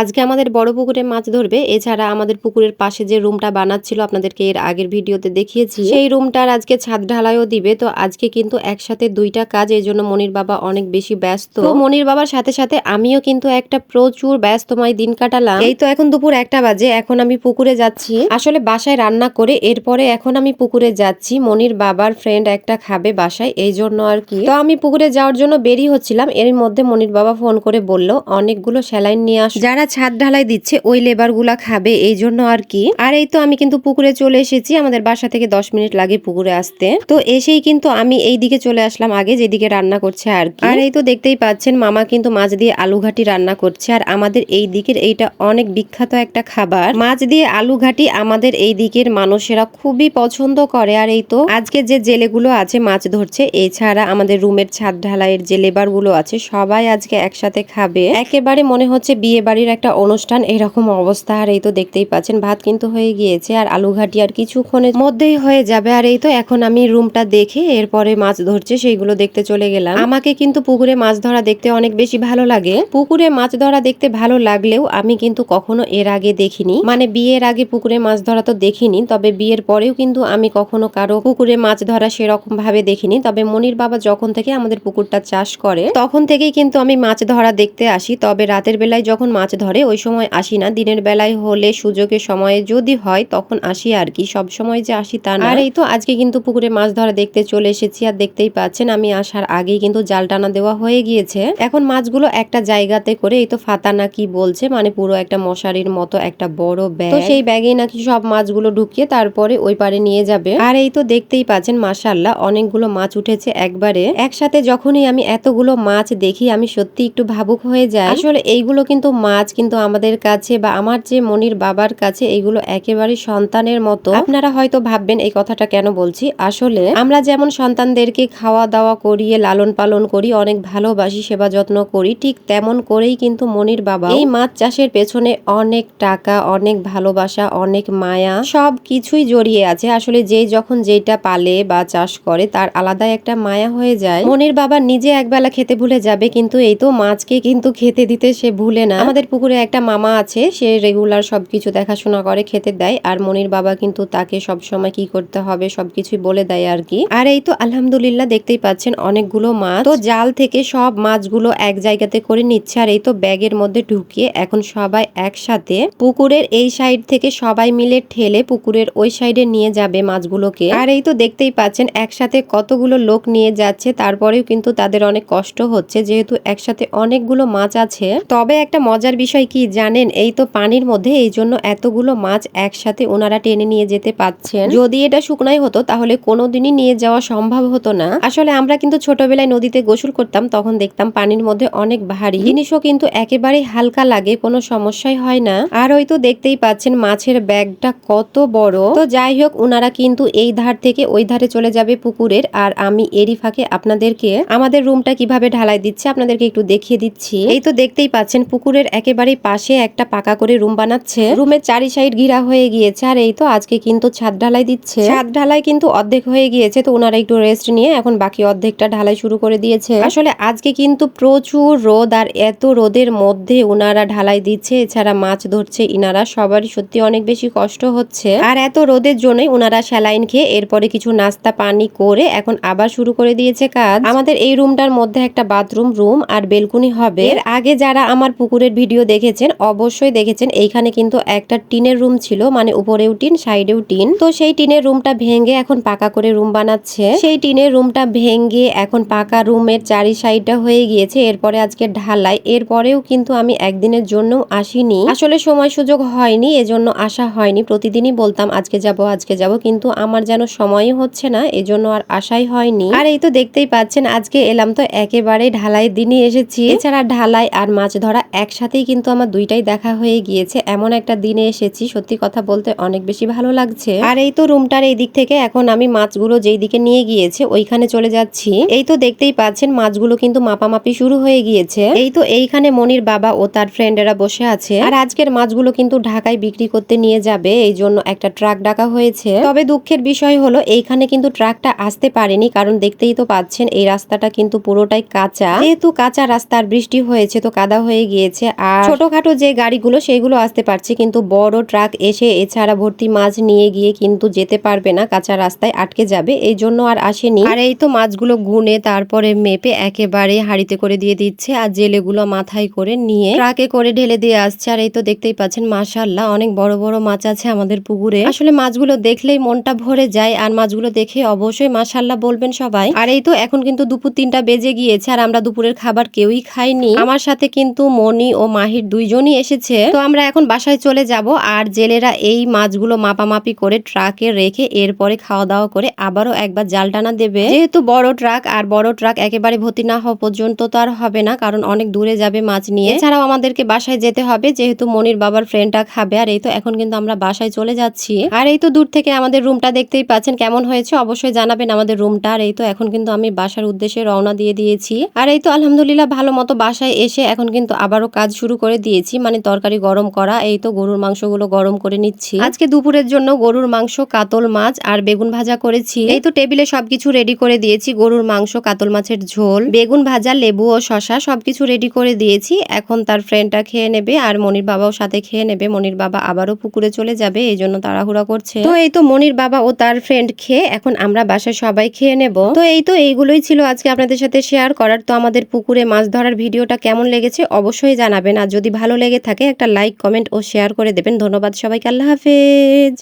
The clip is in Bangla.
আজকে আমাদের বড় পুকুরে মাছ ধরবে এছাড়া আমাদের পুকুরের পাশে যে রুমটা বানাচ্ছিল আপনাদেরকে এর আগের ভিডিওতে দেখিয়েছি সেই রুমটার আজকে ছাদ ঢালাইও দিবে। তো আজকে কিন্তু একসাথে দুইটা কাজ এই জন্য মনির বাবা অনেক বেশি ব্যস্ত। তো মনির বাবার সাথে সাথে আমিও কিন্তু একটা প্রচুর ব্যস্তময় দিন কাটালাম। এই তো এখন দুপুর একটা বাজে এখন আমি পুকুরে যাচ্ছি। আসলে বাসায় রান্না করে এরপরে এখন আমি পুকুরে যাচ্ছি। মনির বাবার ফ্রেন্ড একটা খাবে বাসায় এই জন্য আর কি। তো আমি পুকুরে যাওয়ার জন্য বেরিয়ে হচ্ছিলাম। এর মধ্যে মনির বাবা ফোন করে বলল অনেকগুলো স্যালাইন নিয়ে আস। যারা ছাদ ঢালাই দিচ্ছে, ওই লেবারগুলা খাবে, এই জন্য আর কি। আর এই তো আমি কিন্তু পুকুরে চলে এসেছি, আমাদের বাসা থেকে দশ মিনিট লাগে পুকুরে আসতে। তো এসেই কিন্তু আমি এই দিকে চলে আসলাম, আগে যেদিকে রান্না করছে আর কি। আর এই তো দেখতেই পাচ্ছেন, মামা কিন্তু মাছ দিয়ে আলু ঘাটি রান্না করছে। আর আমাদের এই দিকের এইটা অনেক বিখ্যাত একটা খাবার। মাছ দিয়ে আলু ঘাটি আমাদের এই দিকের মানুষেরা খুবই পছন্দ করে। আর এই তো আজকে যে জেলেগুলো আছে মাছ ধরছে, এছাড়া আমাদের রুমের ছাদ ঢালাইয়ের যে লেবারগুলো আছে, সবাই আজকে একসাথে খাবে। একেবারে মনে হচ্ছে বিয়ে বাড়ির একটা অনুষ্ঠান, এরকম অবস্থা। আর এই তো দেখতেই পাচ্ছেন, ভাত কিন্তু হয়ে গিয়েছে। আর আলু ঘাটি আর কিছুক্ষণের মধ্যেই হয়ে যাবে। আর এই তো এখন আমি রুমটা দেখে এরপরে মাছ ধরছে, সেইগুলো দেখতে চলে গেলাম। আমাকে কিন্তু পুকুরে মাছ ধরা দেখতে অনেক বেশি ভালো লাগে। পুকুরে মাছ ধরা দেখতে ভালো লাগলেও আমি কিন্তু কখনো এর আগে দেখিনি। মানে বিয়ের আগে পুকুরে মাছ ধরা তো দেখিনি, তবে বিয়ের পরেও কিন্তু আমি কখনো কারও পুকুরে মাছ ধরা সেরকম ভাবে দেখিনি। তবে মনির বাবা যখন থেকে আমাদের পুকুরটা চাষ করে, তখন থেকেই কিন্তু আমি মাছ ধরা দেখতে আসি। তবে রাতের বেলায় যখন মাছ ধরে, ওই সময় আসি না। দিনের বেলায় হলে সুযোগের সময়ে যদি হয়, তখন আসি আর কি। সব সময় যে আসি তা না আর এই তো আজকে কিন্তু পুকুরে মাছ ধরা দেখতে চলে এসেছি আর দেখতেই পাচ্ছেন, আমি আসার আগেই কিন্তু জাল টানা দেওয়া হয়ে গিয়েছে। এখন মাছগুলো একটা জায়গাতে করে, এই তো ফাতা না কি বলছে মানে পুরো একটা মশারির মতো একটা বড় ব্যাগ। তো সেই ব্যাগে নাকি সব মাছগুলো ঢুকিয়ে তারপরে ওই পারে নিয়ে যাবে। আর এই তো দেখতেই পাচ্ছেন মাশাল্লাহ অনেকগুলো মাছ উঠেছে একবারে। একসাথে যখনই আমি এতগুলো মাছ দেখি, আমি সত্যি একটু ভাবুক হয়ে যাই। আসলে এইগুলো কিন্তু মাছ কিন্তু আমাদের কাছে বা আমার যে মনির বাবার কাছে এইগুলো একেবারে সন্তানের মতো, আপনারা হয়তো ভাববেন, এই কথাটা কেন বলছি? আসলে আমরা যেমন সন্তানদেরকে খাওয়া দাওয়া করিয়ে লালন পালন করি, অনেক ভালোবাসি সেবা যত্ন করি, ঠিক তেমন করেই কিন্তু মনির বাবা এই মাছ চাষের পেছনে অনেক টাকা, অনেক ভালোবাসা, অনেক মায়া সব কিছুই জড়িয়ে আছে। আসলে যে যখন যেটা পালে বা চাষ করে, তার আলাদা একটা মায়া হয়ে যায়। মনির বাবা নিজে একবেলা খেতে ভুলে যাবে, কিন্তু এই তো মাছকে কিন্তু খেতে দিতে সে ভুলে না। আমাদের পুকুরে একটা মামা আছে, সে রেগুলার সবকিছু দেখাশোনা করে, খেতে দেয়। আর মনির বাবা কিন্তু তাকে সব সময় কি করতে হবে, সবকিছুই বলে দেয় আর কি। আর এই তো আলহামদুলিল্লাহ দেখতেই পাচ্ছেন অনেকগুলো মাছ। তো জাল থেকে সব মাছগুলো এক জায়গাতে করে নিচ্ছে আর এই তো ব্যাগের মধ্যে ঢুকিয়ে এখন সবাই একসাথে পুকুরের এই সাইড থেকে সবাই মিলে ঠেলে পুকুরের ওই সাইডে নিয়ে যাবে মাছগুলোকে। আর এই তো দেখতেই পাচ্ছেন একসাথে কতগুলো লোক নিয়ে যাচ্ছে, তারপরেও কিন্তু তাদের অনেক কষ্ট হচ্ছে, যেহেতু একসাথে অনেকগুলো মাছ আছে। তবে একটা মজার বিষয় কি জানেন? এই তো পানির মধ্যে এই জন্য এতগুলো মাছ একসাথে ওনারা টেনে নিয়ে যেতে পাচ্ছেন যদি এটা শুকনাই হতো, তাহলে কোনোদিনই নিয়ে যাওয়া সম্ভব হতো না। আসলে আমরা কিন্তু ছোটবেলায় নদীতে গোসল করতাম, তখন দেখতাম পানির মধ্যে অনেক ভারী। জিনিসও কিন্তু একেবারেই হালকা লাগে, কোনো সমস্যাই হয় না। আর ওই তো দেখতেই পাচ্ছেন মাছের ব্যাগটা কত বড়। তো যাই হোক ওনারা কিন্তু এই ধার থেকে ওই ধারে চলে যাবে পুকুরের। আর আমি এরই ফাঁকে আপনাদেরকে, আমাদের রুমটা কীভাবে ঢালাই দিচ্ছে আপনাদেরকে একটু দেখিয়ে দিচ্ছি। এই তো দেখতেই পাচ্ছেন পুকুরের একেবারেই পাশে একটা পাকা করে রুম বানাচ্ছে। রুমের চারি সাইড ঘিরা হয়ে গিয়েছে আর এই তো আজকে কিন্তু ছাদ ঢালাই দিচ্ছে। ছাদ ঢালাই কিন্তু অর্ধেক হয়ে গিয়েছে তো ওনারা একটু রেস্ট নিয়ে এখন বাকি অর্ধেকটা ঢালাই শুরু করে দিয়েছে। আসলে আজকে কিন্তু প্রচুর রোদ আর এত রোদের মধ্যে ওনারা ঢালাই দিচ্ছে। এছাড়া মাছ ধরছে ইনারা, সবারই সত্যি অনেক বেশি কষ্ট হচ্ছে। আর এত রোদের জন্যই ওনারা স্যালাইন খেয়ে এরপরে কিছু নাস্তা পানি করে এখন আবার শুরু করে দিয়েছে কাজ। আমাদের এই রুমটার মধ্যে একটা বাথরুম, রুম আর বেলকুনি হবে। এর আগে যারা আমার পুকুরের ভিডিও দেখেছেন, অবশ্যই দেখেছেন। এইখানে কিন্তু একটা টিনের রুম ছিল মানে উপরেও টিন, সাইডেও টিন। তো সেই টিনের রুমটা ভেঙে এখন পাকা করে রুম বানাচ্ছে। সেই টিনের রুমটা ভেঙে এখন পাকা রুমের চারি সাইডটা হয়ে গিয়েছে, এরপরে আজকে ঢালাই। এরপরেও কিন্তু আমি একদিনের জন্য আসিনি। আসলে সময় সুযোগ হয়নি, এজন্য আসা হয়নি। প্রতিদিনই বলতাম, আজকে যাব আজকে যাব, কিন্তু আমার যেন সময়ই হচ্ছে না, এজন্য আর আশাই হয়নি। আর এই তো দেখতেই পাচ্ছেন, আজকে এলাম তো একেবারে ঢালাই দিনই এসেছি। এছাড়া ঢালাই আর মাছ ধরা একসাথেই কিন্তু আমার দুইটাই দেখা হয়ে গিয়েছে। এমন একটা দিনে এসেছি, সত্যি কথা বলতে অনেক বেশি ভালো লাগছে। আর এই তো রুমটার এই দিক থেকে এখন আমি মাছগুলো যেই দিকে নিয়ে গিয়েছে, ওইখানে চলে যাচ্ছি। এই তো দেখতেই পাচ্ছেন, মাছগুলো কিন্তু মাপামাপি শুরু হয়ে গিয়েছে। এই তো এইখানে মনির বাবা ও তার ফ্রেন্ডেরা বসে আছে। আর আজকের মাছগুলো কিন্তু ঢাকায় বিক্রি করতে নিয়ে যাবে, এই জন্য একটা ট্রাক ডাকা হয়েছে। তবে দুঃখের বিষয় হলো, এইখানে কিন্তু ট্রাকটা আসতে পারেনি, কারণ দেখতেই তো পাচ্ছেন, এই রাস্তাটা কিন্তু পুরোটাই কাঁচা। যেহেতু কাঁচা রাস্তার বৃষ্টি হয়েছে, তো কাদা হয়ে গিয়েছে। আর ছোটখাটো যে গাড়িগুলো সেইগুলো আসতে পারছে কিন্তু বড় ট্রাক এসে এছাড়া ভর্তি মাছ নিয়ে গিয়ে কিন্তু যেতে পারবে না কাঁচা রাস্তায় আটকে যাবে এই জন্য আর আসেনি। আর এই তো মাছগুলো গুনে তারপরে মেপে একেবারে হাড়িতে করে দিয়ে দিচ্ছে আর জেলেগুলো মাথায় করে নিয়ে ট্রাকে করে ঢেলে দিয়ে আসছে আর এই তো দেখতেই পাচ্ছেন মাশাল্লাহ অনেক বড় বড় মাছ আছে আমাদের পুকুরে। আসলে মাছগুলো দেখলেই মনটা ভরে যায় আর মাছগুলো দেখে অবশ্যই মাশাল্লাহ বলবেন সবাই। আর এই তো এখন কিন্তু দুপুর তিনটা বেজে গিয়েছে আর আমরা দুপুরের খাবার কেউই খাইনি। আমার সাথে কিন্তু মনি ও মাহির দুইজনই এসেছে। তো আমরা এখন বাসায় চলে যাব আর জেলেরা এই মাছগুলো মাপামাপি করে ট্রাকে রেখে এরপরে খাওয়া দাওয়া করে আবারও একবার জাল টানা দেবে। যেহেতু বড় ট্রাক আর বড় ট্রাক একেবারে ভর্তি না হওয়া পর্যন্ত তো আর হবে না, কারণ অনেক দূরে যাবে মাছ নিয়ে। এছাড়াও আমাদেরকে বাসায় যেতে হবে, যেহেতু মনির বাবার ফ্রেন্ডটা খাবে আর এই তো এখন কিন্তু আমরা বাসায় চলে যাচ্ছি। আর এই তো দূর থেকে আমাদের রুমটা দেখতেই পাচ্ছেন কেমন হয়েছে, অবশ্যই জানাবেন আমাদের রুমটা আর এই তো এখন কিন্তু আমি বাসার উদ্দেশ্যে রওনা দিয়ে দিয়েছি। আর এই তো আলহামদুলিল্লাহ ভালো মতো বাসায় এসে এখন কিন্তু আবারও কাজ শুরু করে দিয়েছি মানে তরকারি গরম করা, এই তো গরুর মাংসগুলো গরম করে নিচ্ছি। আজকে দুপুরের জন্য গরুর মাংস, কাতল মাছ আর বেগুন ভাজা করেছি। এই তো টেবিলে সবকিছু রেডি করে দিয়েছি, গরুর মাংস, কাতল মাছের ঝোল, বেগুন ভাজা, লেবু ও শশা সবকিছু রেডি করে দিয়েছি। এখন তার ফ্রেন্ডটা খেয়ে নেবে আর মনির বাবাও সাথে খেয়ে নেবে। মনির বাবা আবারও পুকুরে চলে যাবে, এই জন্য তাড়াহুড়া করছে। তো এই তো মনির বাবা ও তার ফ্রেন্ড খেয়ে এখন আমরা বাসায় সবাই খেয়ে নেব। তো এই তো এইগুলোই ছিল আজকে আপনাদের সাথে শেয়ার করার। তো আমাদের পুকুরে মাছ ধরার ভিডিওটা কেমন লেগেছে অবশ্যই জানাবেন। আর যদি ভালো লেগে থাকে একটা লাইক কমেন্ট ও শেয়ার করে দেবেন। ধন্যবাদ সবাইকে, আল্লাহ হাফেজ।